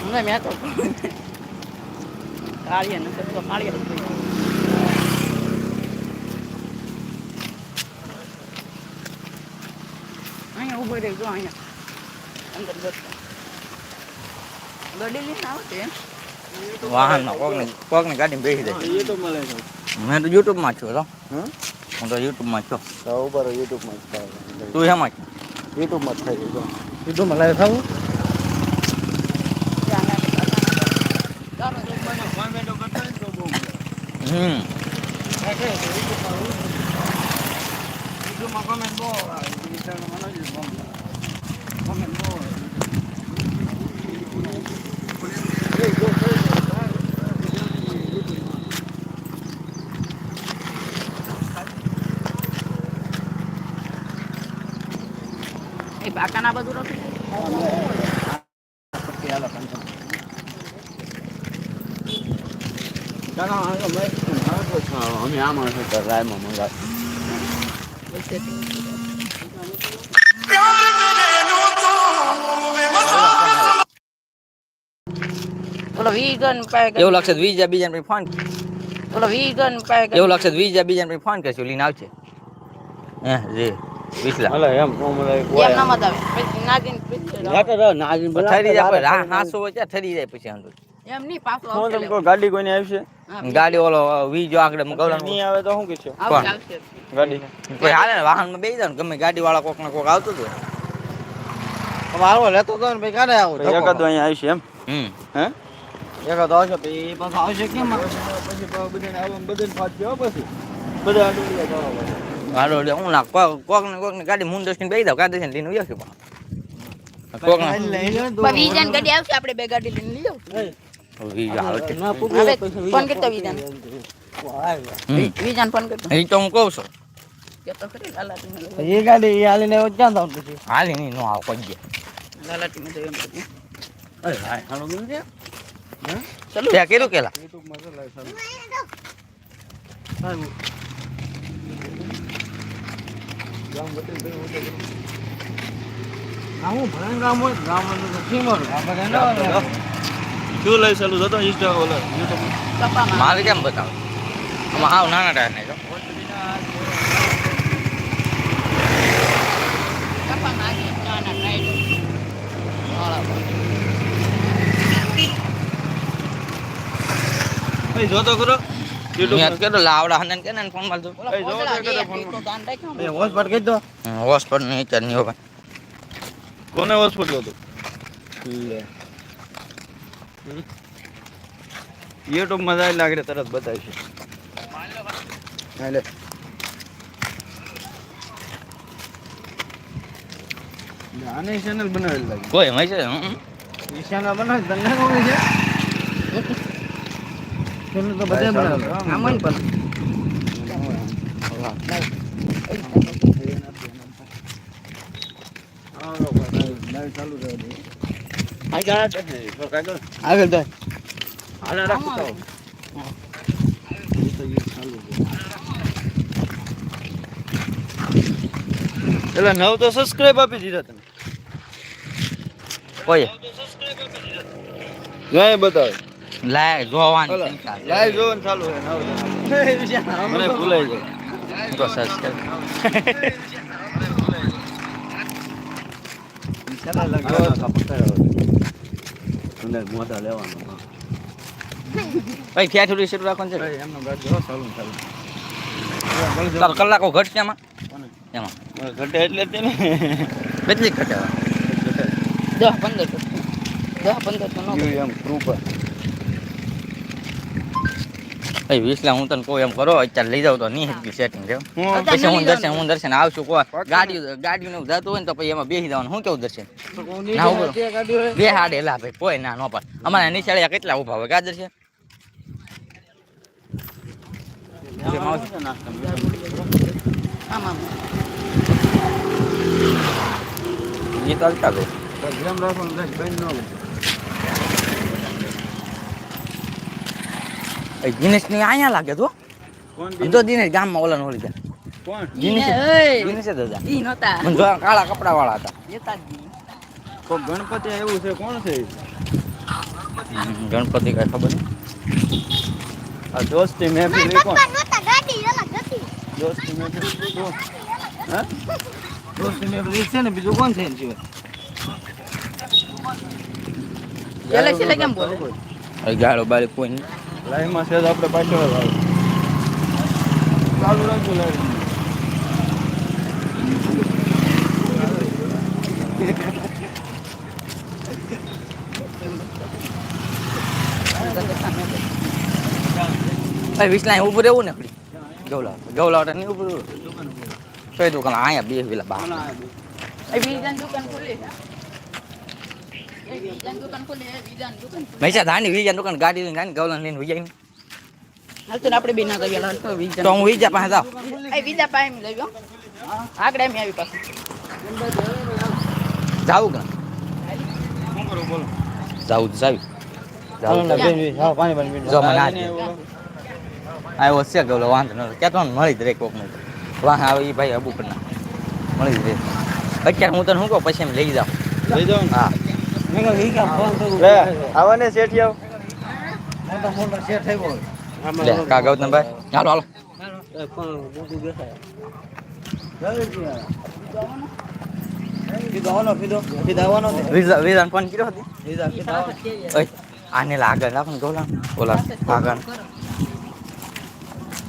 હમણાં મેં તો કાળીયા નકર તો કાળીયા જ થઈ જાય. અહીંયા ઊભો રહી જો અહીંયા અંદર બેઠો ગાડી લઈને આવશે એમ વાહનમાં કોકની કોકની ગાડીમાં બેસી જાય યુટ્યુબમાં લઈ જાઉં મેં તો યુટ્યુબમાં છું તો હા તો યુટ્યુબમાં છો તો ઉપર યુટ્યુબમાં જ થાય. તું એમાં યુટ્યુબમાં જ થાય જો. યુટ્યુબમાં લાઈવ ખાવું હમ. યુટ્યુબમાં કોમેન્ટ બહુ આવે કોમેન્ટ બહુ આવે. એ પાકાના બધું રખી અમે આમાં છે રાયમાં મંગાવ ઓલો વીગન પાય એવું લાગશે વીજા બીજાને પછી ફોન ઓલો વીગન પાય એવું લાગશે વીજા બીજાને પછી ફોન કરશું. લઈને આવશે હે જી. વિસલા હાલે એમ નો મને એમ ના મત આવે પછી નાગીન યાર તો નાજીન ઠરી જાય પછી હાસો હોય ઠરી જાય પછી આંધો એમ નહીં પાછો આવશે તમે કોઈ ગાડી કોઈને આવશે ગાડી ઓલો વીજો આગળ મગાવવાનું નહીં આવે તો શું કહેશો આવશે આવશે ગાડી પછી હાલે ને વાહનમાં બેસી જાવ ગમે ગાડી વાળા કોક ને કોક આવતું હતું મારો લેતો તો ને ભાઈ આવું તો અહીંયા આવશે એમ હમ હે એકાદ આવશે તો પાછો આવશે કેમ પછી બધાને આવું બધાને ફાટશે હો પછી બધા જવા પછી હાલો એટલે હું ના કોક કોક ને કોક ને ગાડી મુંડ દોસ્તી બેસી જાવ કાઢે છે લઈને ઉયો છું કોક ને પણ ગાડી આવશે આપણે બે ગાડી લઈને લઈ જાઉં વીજો આવે છે ફોન કરતા વીજાન હમ. ફોન કરતો એ તો હું કહું છું એ ગાડી હાલીને ક્યાં જાવ પછી હાલી નહીં નો આવ કોઈ લાલાટીને તો એમ કરતી. અરે હાય હાલો ગયું ચાલો ત્યાં કર્યું કેલા લાઈવ ચાલુ શું લઈ ચાલુ જતો ઇન્સ્ટા ઓલા યુટ્યુબ મારે કેમ બતાવે? આમાં હાવ નાના ટાયર નહીં જોતો કરો લાવડા હને કે ને ફોનમાં જો ઓલા એ જો, પોતળા જો, જે જો, ફોન એ તો દાન રાખ્યો એ હોસ્પિટલ કહી દો હોસ્પિટલની ચારની હોય કોને હોસ્પિટલ હતું લે. યુટ્યુબમાં જાય લાગે તરત બતાવશે. હાલે. આને ચેનલ બનાવેલ લાગે. કોઈ હોય છે. ઈશાના બનાવે તને કોણ છે? ચેનલ તો બધે બનાવે આમાં પણ છે તો કાગળ આગળ જાય. હાલે રાખતો એટલે નવ તો સબસ્ક્રાઇબ આપી દીધા તમે. કોઈ જાય બતાવે. લાય જોવાની. લાઈવ જોવાનું ચાલુ છે મને ભૂલાઈ જાય તો subscribe. મોટા લેવાનો ભાઈ ક્યાં થોડી શરૂ રાખવાનું છે? એમનો જો ચાલુ ને ચાલુ તારો કલાકો ઘટશે એમાં? એમાં. ઘટે એટલે જ તે ને. કેટલી ઘટે? દસ પંદર દસ પંદર તો ન એમ કૃપા ભાઈ વિસલા હું તને કહું એમ કરો અત્યારે લઈ જાવ તો નહીં હેકી સેટિંગ છે. પછી હું દર્શન હું દર્શન આવશું કોઈ ગાડી ગાડીને એવું જતું હોય ને તો પછી એમાં બેસી જવાનું. શું કેવું દર્શન? બે હાડ એલા ભાઈ કોઈ ના નો પાડ. અમારા નિશાળિયા કેટલા ઊભા હોય ગાજર છે આમ આમ. એ તો ચાલતા ભાઈ જેમ રાખવાનું થાય બંધ ન હોય એ દિનેશની અહીંયા લાગે તો. કોણ દિનેશ ગામમાં ઓલા નો ઓલી જાય કોણ છે છે દાદા ઈ નહોતા. મને જો કાળા કપડા વાળા હતા. લેતા જ ગણપતિ એવું છે કોણ છે ગણપતિ કઈ ખબર નહીં આ દોસ્તી મેં બી કોણ દોસ્તી મેં દોસ્તી હા? દોસ્ત મેં પેલી છે ને બીજું કોણ છે એની સિવાય? છેલ્લે છેલ્લે કેમ બોલે? ગાળો બાળી કોઈ નહીં લાઈવમાં છે તો આપણે પાછળ ચાલુ રાખજો લાઈવ ભાઈ વિસલા ઉપર રહેવું ને ગૌલા ગૌલા નહીં ઉપર કઈ દુકાન અહીંયા બે પેલા બા. દુકાન ખુલ્લી છે. એ બીજાની દુકાન ખોલી છે, બીજાની દુકાન ખોલી. મૈસા ધાની વીજા દુકાન ગાડી લઈને ગાડી ગૌલા લઈને વિજાય ને હાલ તો ને આપણે બી ના કરીએ, હાલ તો બીજાની. તો હું વિજા પાસે જાઉં એ બીજા પાસે એમ લઈ ગયો. આગળ એમ આવી પાછું. જાવું કે શું કરું બોલો જાવું જાવી ચાલો ને, બેન, બેન, હા, પાણી, પાણી, બેન. જો મને આને આ બોલો. આવ્યો છે ગૌલો વાંધો ન ક્યાં તો મળી જ રે કોક ને વાહ આવે એ ભાઈ અબુ કરના મળી જ રે અત્યારે હું તને શું કહું પછી એમ લઈ જાઉં લઈ જાઓ ને હા મેં કહ્યું, ઈ કામ ફોન કરું. લે આવા ને શેઠિયાઓ મોટા મોટા શેઠ થઈ ગયો. લે કા ગૌતમભાઈ હાલો હાલો એ ફોન મોટું દેખાય. કીધું આવવાનો, કીધું. કીધું આવવાનો ને. વિઝા વિઝાને ફોન કર્યો હતી કીધું, કીધું આવવાનો. ઓય આને લા આગળ રાખો ને ગૌલા ઓલા આગળ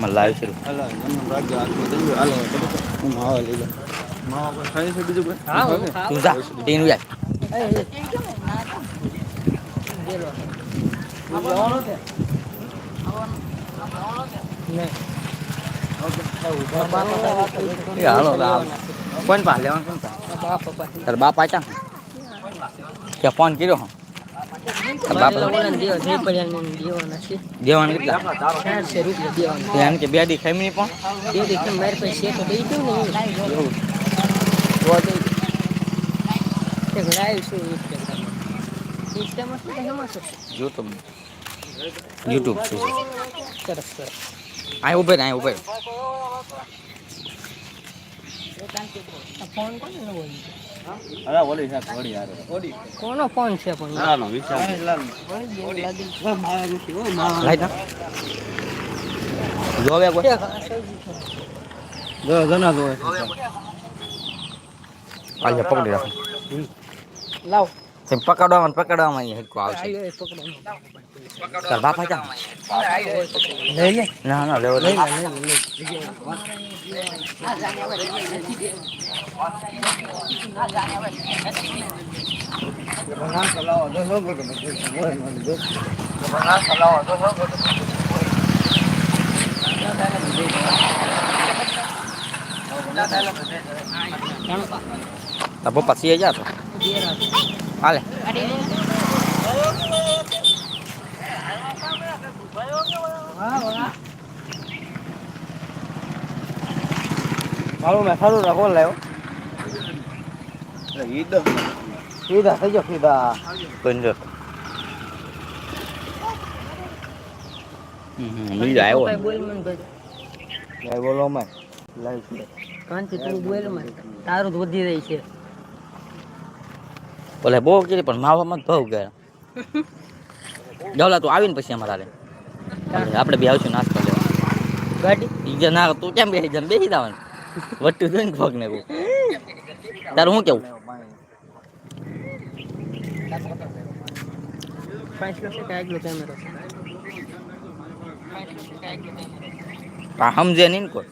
મને લાવી છે હાલો જમવાનું રાખજો હાથમાં દઈ દો. હાલો બધું હું માવા લઈ લઉં માવા કોઈ ખાય છે બીજું કોઈ હા, હું ભાગે? તું જા ટીન જાય આવવાનો છે? એ હાલો કોણ પા લેવાનું બાપ આચા કે ફોન કર્યો હો. તારા બાપ દેવાનું કેટલા એને બે દી ખાઈ પણ જો તો યુટ્યુબ છે અહીં ઉભે અહીં ઉભે અરે ઓલી શાક વળી યાર કોનો ફોન છે પણ નાનો વિચાર લાઈ તા જોવે કોઈ જો, ઘણા જોવે. પાછા પકડી રાખો લાવ તેમ પકડવામાં ને પકડવામાં અહીં હેડકો આવશે તાર બાપ આચા લઈ લે. ના ના લેવો લઈ નાસ્તો લાવો, જો, જો, જો. જા તો હાલે મારું મેં રાખો લાવ્યો સીધા થઈ જાઓ સીધા પંદર. બીજો આવ્યો. ને. લાઈ બોલો મેં લાઈ છે તારું વધી રહી છે. ઓલે બહુ કીધી પણ માવામાં જ ભાવ ગયા. જવલા તું આવીને પછી અમારા આપણે બે આવશું નાસ્તો લેવા. ગાડી? ઈ ના તું કેમ બેસી જાય બેસી જવાનું. વટ્ટું જોઈને પગ ને તારું શું કેવું? સમજે નહીં ને કોઈ.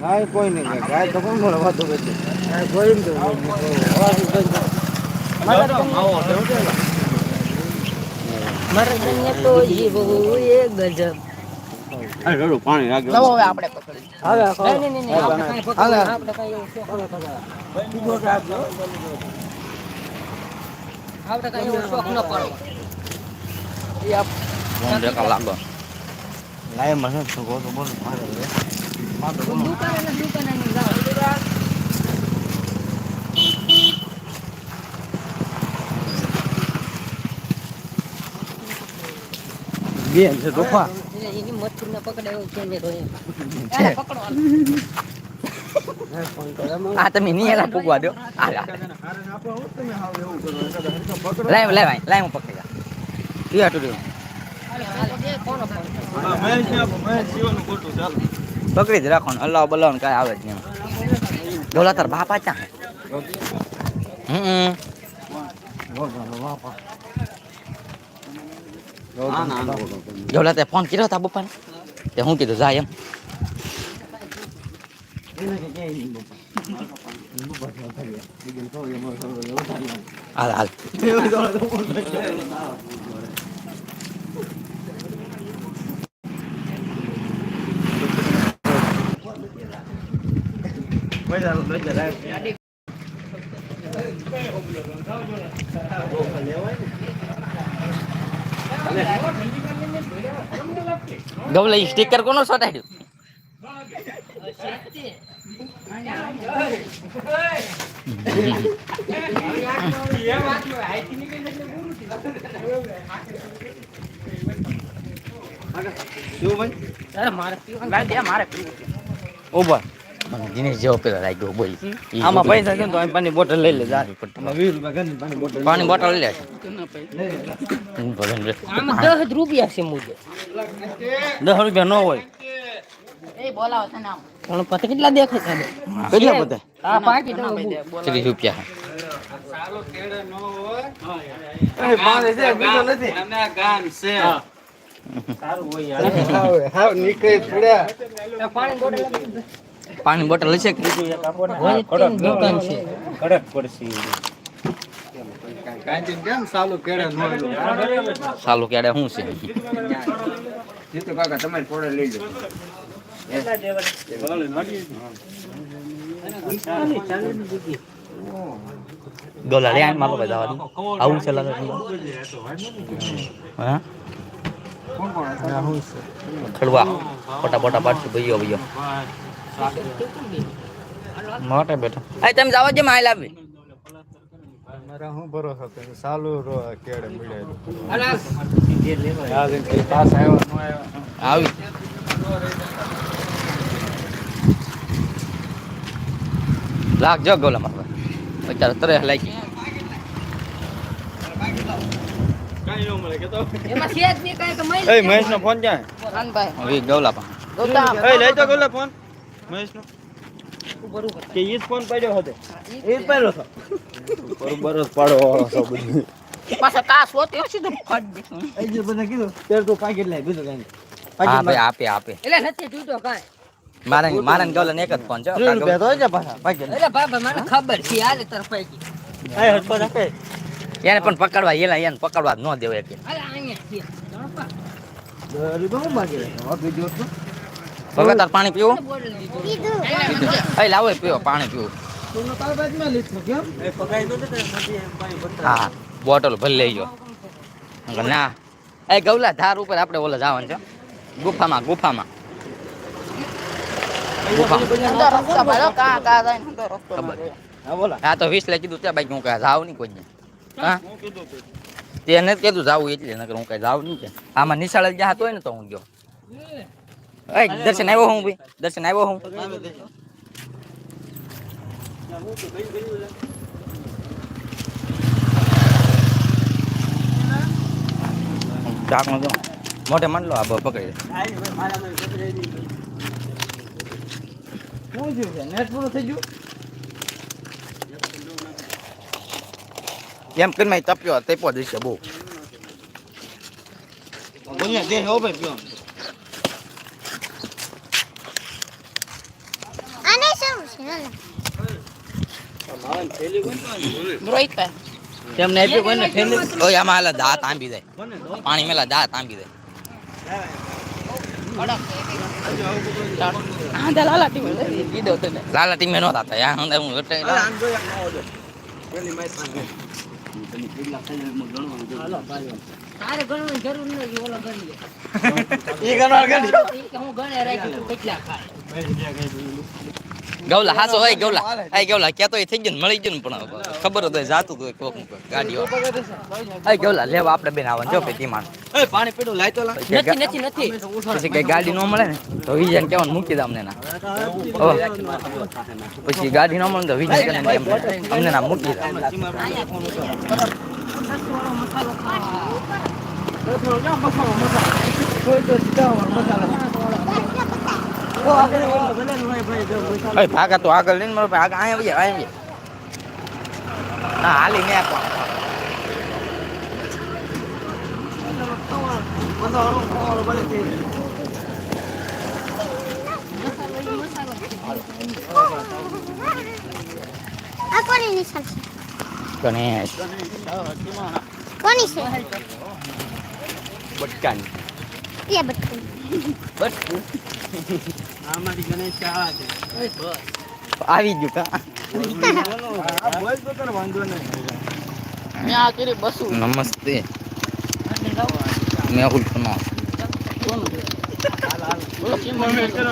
ગાય કોઈ નહીં ગાય. તો કોણ બોલે વાતો કરે ગાય કોઈ નહીં. મરદને તો જીવવું એ ગજબ. પાણી રાખજો હવે આપણે પકડી લાય મને તો કહો તો બોલો મારે તો. બેન છે તોફા એની મથુર ને પકડે એવું છે ને રોય એને પકડો આ તમે નિયેલા પૂગવા દો આ લા. લાય લાય ભાઈ લાય હું પકડી જા ઈ આટુ દે કોનો ફોન મેં આપો, જીવાનું ખોટું, ચાલો. પકડી જ રાખો ને અલ્લાહ બલ્લાહ ને કાંઈ આવે જ નહીં ડોલા તાર બાપા ચા હમ. ડોલા તે ફોન કર્યો હતા બપ્પાને? તે હું કીધું જાય એમ. હાલ હાલ. ગવલે સ્ટીકર કોનો ચોટાડ્યું અરે મારે ઊભા. મને દિનેશ જેવો પેલો લાગ્યો બોલ. આમાં પૈસા છે તો પાણી બોટલ લઈ લે જા આમાં વીસ રૂપિયા ઘરની પાણી બોટલ લઈ બોટલ લે ઘરના પૈસા. ભલે ને. આમાં દસ રૂપિયા છે મુજબ. દસ રૂપિયા ન હોય. કેટલા દેખાય છે? કેટલા બધા? આ પાકી ઘરના તો પૈસા બોલાવો. ત્રીસ રૂપિયા. પાણી છે બીજો નથી. હાવ નીકળી પડ્યા. પાણી બોટલ હશે દુકાન છે. કાંચી કેમ સાલું ક્યારે શું છે? કાકા તમારી ફોડે લઈ ગોલા લે આને મારો બધા આવું છે લાગે હા? કોણ કોણ હતા? ખડવા ફોટા ફોટા પાડશું ભાઈઓ ભઈયો મોટે બેઠો. આ તમે જાવ જે માલ લાવી મારા હું ભરોસો તો સાલુ રો મળ્યા આવી. લાગ જો ગોલા મારવા. અત્યારે તરે લાગી. કાંઈ ન મળે કે તો એમાં છે જ નહીં કે મળી એ મહેશ નો ફોન ક્યાં? ગૌલા હવે ગોલા પા. ગોતા, એ લઈ તો ગયો ફોન. મહેશ નો બરોબર કે ઈ જ ફોન પડ્યો હતો એ પહેલો હતો? બરોબર જ પાડો છો બધું. પાછા કાસ હોતી હશે તો ફટ એ જે બધા કીધું ત્યારે તો પાકેટ લાય બીજું કાંઈ નહીં. હા પાકીટ ભાઈ આપે આપે. એટલે નથી તૂટો કાંઈ. મારે મારે ને એક જ ફોન છે રૂપિયા તો છે પાછા પાકેટ એટલે બાબા મને ખબર છે હાલે તાર પૈકી એને પણ પકડવા એલા એને પકડવા ન દેવાય કે અહીંયા છે. આપી દ્યો તો. તાર પાણી પીવું? લાવો પીવો પાણી પીવું. હા. બોટલ ભલે લઈ ગયો ના. એ ગૌલા ધાર ઉપર આપણે ઓલા જવાનું છે. ગુફામાં ગુફામાં. હા તો વીસ લઈ કીધું ત્યાં બાઈક હું કઈ જાવ નહીં કોઈ હા? તેને નથી કીધું જાવું એટલે નકર હું કઈ જાવ નહીં કે. આમાં નિશાળ જ જતો હોય ને તો હું ગયો. એ દર્શન આવ્યો હું ભાઈ દર્શન આવ્યો હું ચાક નો મોઢે માંડલો આ બ- પકડી લે. શું થયું છે નેટ પૂરું થઈ ગયું એમ કરી મેં તપ્યો તપ્યો દઈશ બહુ બોલને દે હો ભાઈ પીવાનું. આને શું છે હાલો. રોહિતભાઈ, તેમને આપ્યું કોઈને થેલી? ઓય આમાં હાલે દાંત આંબી દે? પાણી મેલા દાંત આંબી દે લાલા ટીમ લઈ કીધો ટીમે નો થતા હું હું તારે ગણવાની જરૂર નથી ઓલો ગણી ઈ ગણવા ગણી. હું ગણે રાખી કેટલા ખાય. ગૌલા હાસો હોય ગૌલા. એ ગૌલા ક્યાં તો એ થઈ ગયું ને મળી ગયું પણ ખબર હતો જાતું હતું કોક ગાડીઓ. એ ગૌલા લેવા આપણે બેન આવવાનું જો પછી માણ એ પાણી પીડું લાય તો લા. નથી નથી નથી. પછી કઈ ગાડી ન મળે ને તો વિજયને કહેવાનું મૂકી દે અમને ના. પછી ગાડી ન મળે તો વિજય એમ અમને ના મૂકી દે. ભાઈ ભાગા તો આગળ લઈને મારો ભાગ અહીંયા આવી અહીંયા હા હાલી ને આપવા ગણેશ. કોની છે? બટકાની. બટકું. બટકું? આમાંથી ગણેશ આ છે. આવી ગયું કા? આ બોલ તો તને વાંધો નહીં ત્યાં કરી બસું નમસ્તે મેહુલ કનો બોલો કેમ મને કરો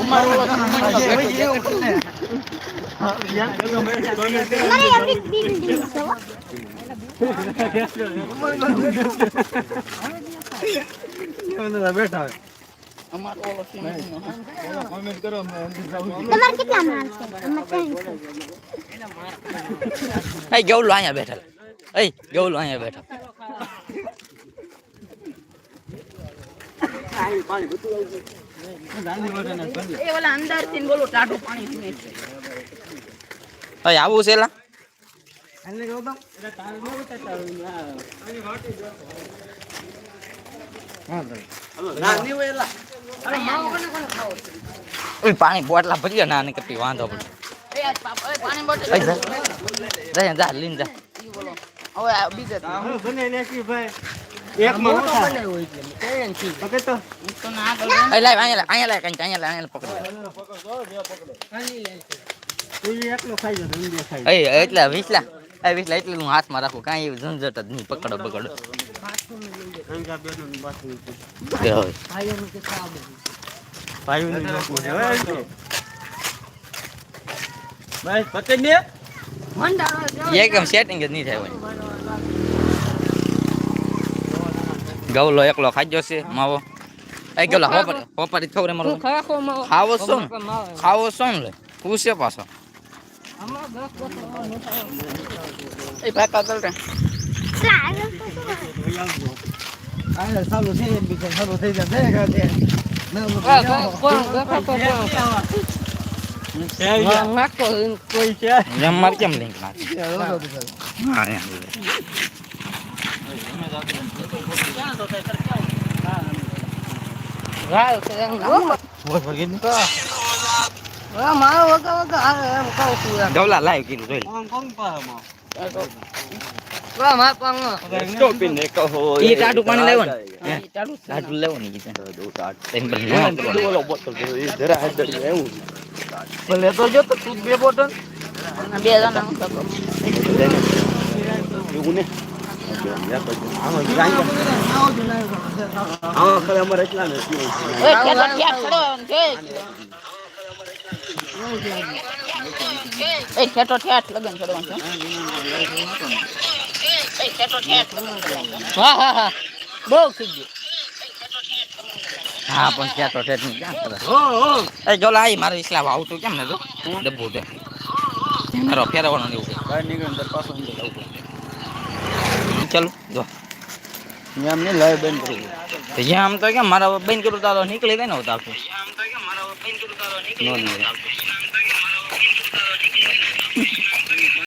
ઉમર ઓલો તમારે એવડી બિલ્ડિંગ છે હો. બેઠા અમાર ઓલો કોમેન્ટ કરો તમારે કેટલા માલ છે? અમારે ત્રણ છે. એ ગૌલો અહીંયા બેઠા એ ગૌલો અહીંયા બેઠા એ ઓલા અંદરથી બોલો ટાઢું પાણી પીવે છે. એ આવું છે લા? ઓય પાણી બોટલા ભરી ના ને કપી વાંધો પડે. એ આ પાપ- એ પાણી બોટલ એ જા. જા જા લીન જા. હવે બીજે થી. બને નાખી ભાઈ? એક માં મોટો બનાવ્યો એટલે પકડ તો. તો ના આગળ એ અહીંયા અહીંયા પકડ. એકલો ખાઈ જતો એ એટલે વિસલા. એ વિસલા એટલે હું હાથમાં રાખું કાંઈ ઝંઝટ જ નહીં પકડો પકડો એકદમ સેટિંગ જ નહીં થાય ગૌલો એકલો ખાજો છે માવો. એ ગૌલો હોપર હોપર ખવરે મારો ખાવો છો ને? ખાવો છો ને લે? પૂછે. પાછો એ પાકા કર રે પેલા આગળ તો શું આવે? આ ચાલુ થઈ જાય બીજા ચાલુ થઈ જાય દે ગાડે નાખો પાંગ કહો ઈ ટાટું પાણી લેવો ને. ટાટું લેવો ને કીધું. તેમ બને ઓલો બોટલ જરા હેડર એવું ભલે તો જો તો તું બે બોટલ. બે જણા હું એવું ને? ઠેઠ લગન છે. હા હા હા. બહુ થઈ ગયું. હા પણ ક્યાં તો ઠેઠ ક્યાં કરે? એ મારે ઇસ્લામ આવતું કેમ ને તો ડબ્બુ તે મારો ફેરવવાનો ને એવું બહાર નીકળે અંદર પાછો અંદર આવું ચાલો જો. એમ નહીં લાઈવ બંધ કરવું તો જ્યાં આમ તો કેમ મારા બંધ કરું તારો નીકળી ગઈ ને હું નો નહીં